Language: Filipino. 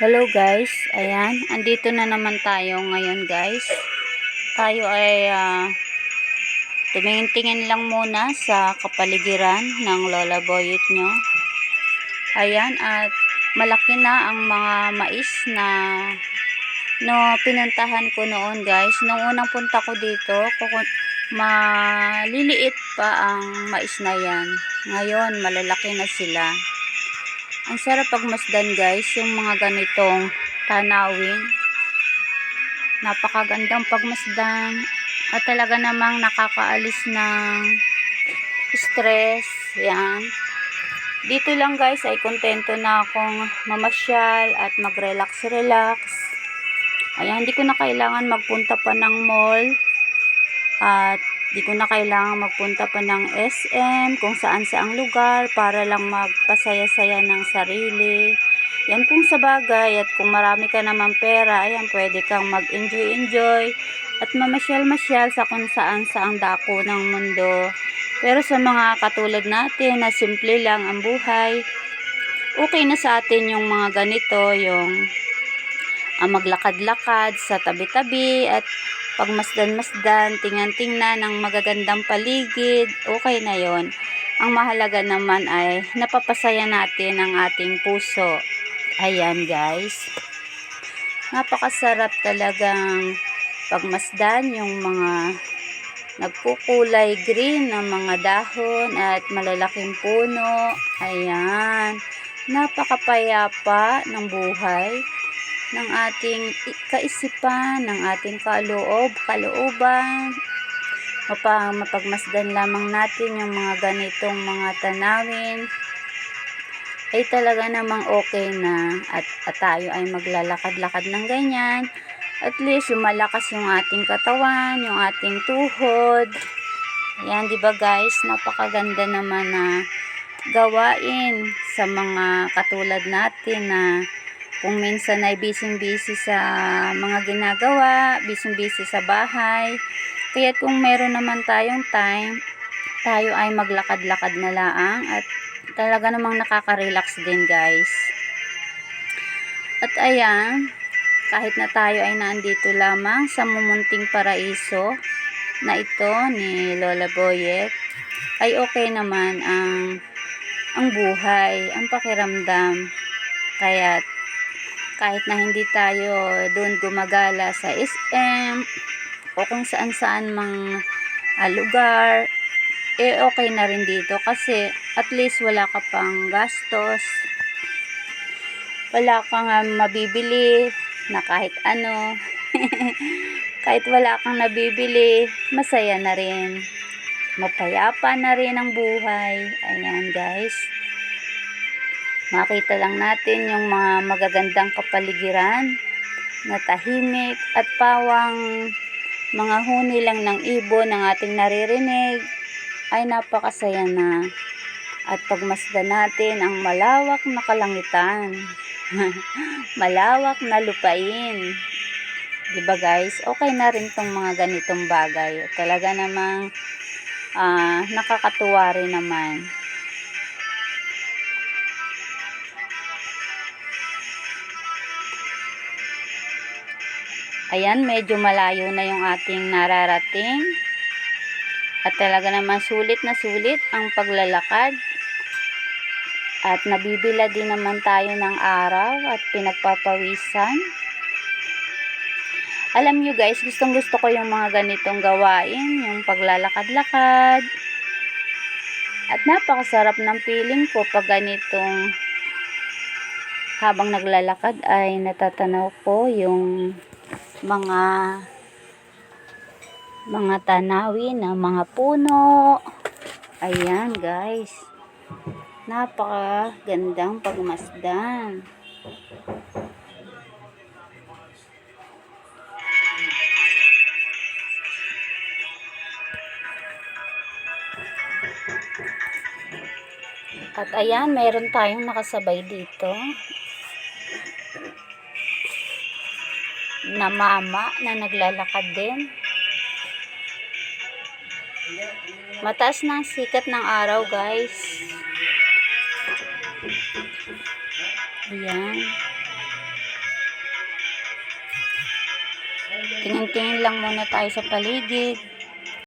Hello guys, ayan, andito na naman tayo ngayon guys. Tayo ay ah, tumingin-tingin lang muna sa kapaligiran ng Lola Boyet nyo. Ayan, at malaki na ang mga mais na no pinuntahan ko noon guys. Nung unang punta ko dito, maliliit pa ang mais na yan. Ngayon, malalaki na sila. Ang sarap pagmasdan guys, yung mga ganitong tanawin. Napakagandang pagmasdan at talaga namang nakakaalis ng stress. Yan. Dito lang guys ay kontento na akong mamasyal at mag-relax-relax. Ayan, hindi ko na kailangan magpunta pa ng mall at di ko na kailangan magpunta pa ng SM, kung saan saang lugar, para lang magpasaya-saya ng sarili. Yan kung sa bagay at kung marami ka naman pera, ayan, pwede kang mag-enjoy-enjoy at mamasyal-masyal sa kung saan saang dako ng mundo. Pero sa mga katulad natin na simple lang ang buhay, okay na sa atin yung mga ganito, yung ah, maglakad-lakad sa tabi-tabi at pagmasdan-masdan, tingnan-tingnan ng magagandang paligid, okay na yon. Ang mahalaga naman ay napapasaya natin ang ating puso. Ayan guys. Napakasarap talagang pagmasdan yung mga nagkukulay green na mga dahon at malalaking puno. Ayan. Napakapayapa ng buhay ng ating kaisipan, ng ating kaloob, kalooban. Mapa, mapagmasdan lamang natin yung mga ganitong mga tanawin ay talaga namang okay na at, at tayo ay maglalakad-lakad ng ganyan. At least yung malakas yung ating katawan, yung ating tuhod. Ayan, di ba guys? Napakaganda naman na gawain sa mga katulad natin na kung minsan ay busy-busy sa mga ginagawa, busy-busy sa bahay. Kaya kung meron naman tayong time, tayo ay maglakad-lakad na laang at talaga namang nakaka-relax din guys. At ayan, kahit na tayo ay nandito lamang sa mumunting paraiso na ito ni Lola Boyet, ay okay naman ang ang buhay, ang pakiramdam. Kaya kahit na hindi tayo doon gumagala sa SM o kung saan saan mang ah, lugar, eh okay na rin dito kasi at least wala ka pang gastos. Wala kang mabibili na kahit ano. kahit wala kang nabibili, masaya na rin. Mapayapa na rin ang buhay. Ayan guys. Makita lang natin yung mga magagandang kapaligiran na tahimik at pawang mga huni lang ng ibon ng ating naririnig ay napakasaya na. At pagmasdan natin ang malawak na kalangitan. malawak na lupain. 'Di ba guys? Okay na rin tong mga ganitong bagay. Talaga namang ah, nakakatuwa rin naman. Ayan, medyo malayo na yung ating nararating. At talaga naman sulit na sulit ang paglalakad. At nabibila din naman tayo ng araw at pinagpapawisan. Alam nyo guys, gustong gusto ko yung mga ganitong gawain, yung paglalakad-lakad. At napakasarap ng feeling ko pag ganitong habang naglalakad ay natatanaw ko yung mga mga tanawin na mga puno. Ayan guys. Napaka gandang pagmasdan. At ayan, meron tayong nakasabay dito. na mama na naglalakad din. Mataas na ang sikat ng araw, guys. Ayan. Tingin-tingin lang muna tayo sa paligid.